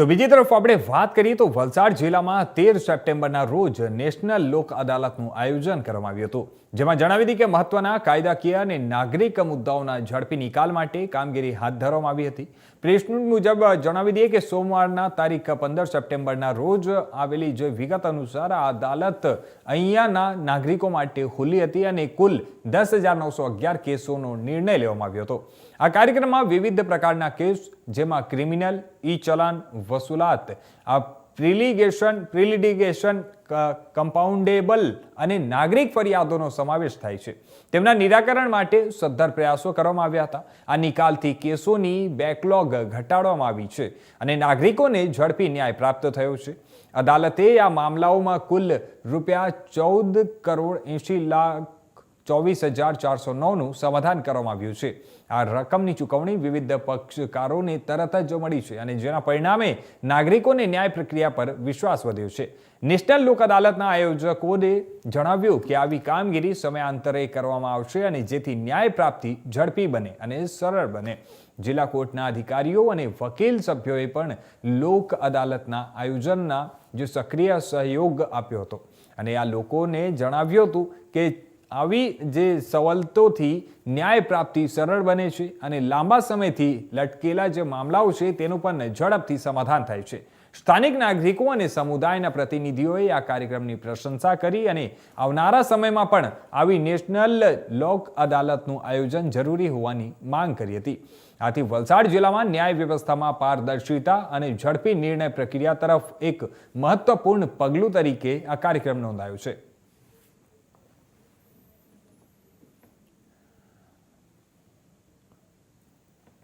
તો બીજી તરફ આપણે વાત કરીએ તો વલસાડ જિલ્લામાં તેર સપ્ટેમ્બરના રોજ નેશનલ લોક અદાલતનું આયોજન કરવામાં આવ્યું હતું. જેમાં જણાવી હતી કે મહત્વના કાયદાકીય અને નાગરિક મુદ્દાઓના ઝડપી નિકાલ માટે કામગીરી હાથ ધરવામાં આવી હતી. પ્રેસ મુજબ જણાવી દઈએ કે સોમવારના તારીખ પંદર સપ્ટેમ્બરના રોજ આવેલી જે વિગત અનુસાર આ અદાલત અહીંયાના નાગરિકો માટે ખુલ્લી હતી અને કુલ દસ હજાર નવસો અગિયાર કેસોનો નિર્ણય લેવામાં આવ્યો હતો. આ કાર્યક્રમમાં વિવિધ પ્રકારના કેસ જેમાં ક્રિમિનલ, ઈ ચલાન, વસૂલાત, આ પ્રિલિગેશન પ્રિલિડિગેશન કમ્પાઉન્ડેબલ અને નાગરિક ફરિયાદોનો સમાવેશ થાય છે. તેમના નિરાકરણ માટે સદ્ધર પ્રયાસો કરવામાં આવ્યા હતા. આ નિકાલથી કેસોની બેકલોગ ઘટાડવામાં આવી છે અને નાગરિકોને ઝડપી ન્યાય પ્રાપ્ત થયો છે. અદાલતે આ મામલાઓમાં કુલ રૂપિયા ચૌદ કરોડ એંશી લાખ ચોવીસ હજાર ચારસો નવનું સમાધાન કરવામાં આવ્યું છે. આ રકમની ચૂકવણી વિવિધ પક્ષકારોને તરત જ મળી છે અને જેના પરિણામે નાગરિકોને ન્યાય પ્રક્રિયા પર વિશ્વાસ વધ્યો છે. નેશનલ લોક અદાલતના આયોજકોને જણાવ્યું કે આવી કામગીરી સમયાંતરે કરવામાં આવશે અને જેથી ન્યાય પ્રાપ્તિ ઝડપી બને અને સરળ બને. જિલ્લા કોર્ટના અધિકારીઓ અને વકીલ સભ્યોએ પણ લોક અદાલતના આયોજનના જે સક્રિય સહયોગ આપ્યો હતો. અને આ લોકોને જણાવ્યું હતું કે આવી જે સવલતોથી ન્યાય પ્રાપ્તિ સરળ બને છે અને લાંબા સમયથી લટકેલા જે મામલાઓ છે તેનું પણ ઝડપથી સમાધાન થાય છે. સ્થાનિક નાગરિકો અને સમુદાયના પ્રતિનિધિઓએ આ કાર્યક્રમની પ્રશંસા કરી અને આવનારા સમયમાં પણ આવી નેશનલ લોક અદાલતનું આયોજન જરૂરી હોવાની માંગ કરી હતી. આથી વલસાડ જિલ્લામાં ન્યાય વ્યવસ્થામાં પારદર્શિતા અને ઝડપી નિર્ણય પ્રક્રિયા તરફ એક મહત્વપૂર્ણ પગલું તરીકે આ કાર્યક્રમ નોંધાયો છે.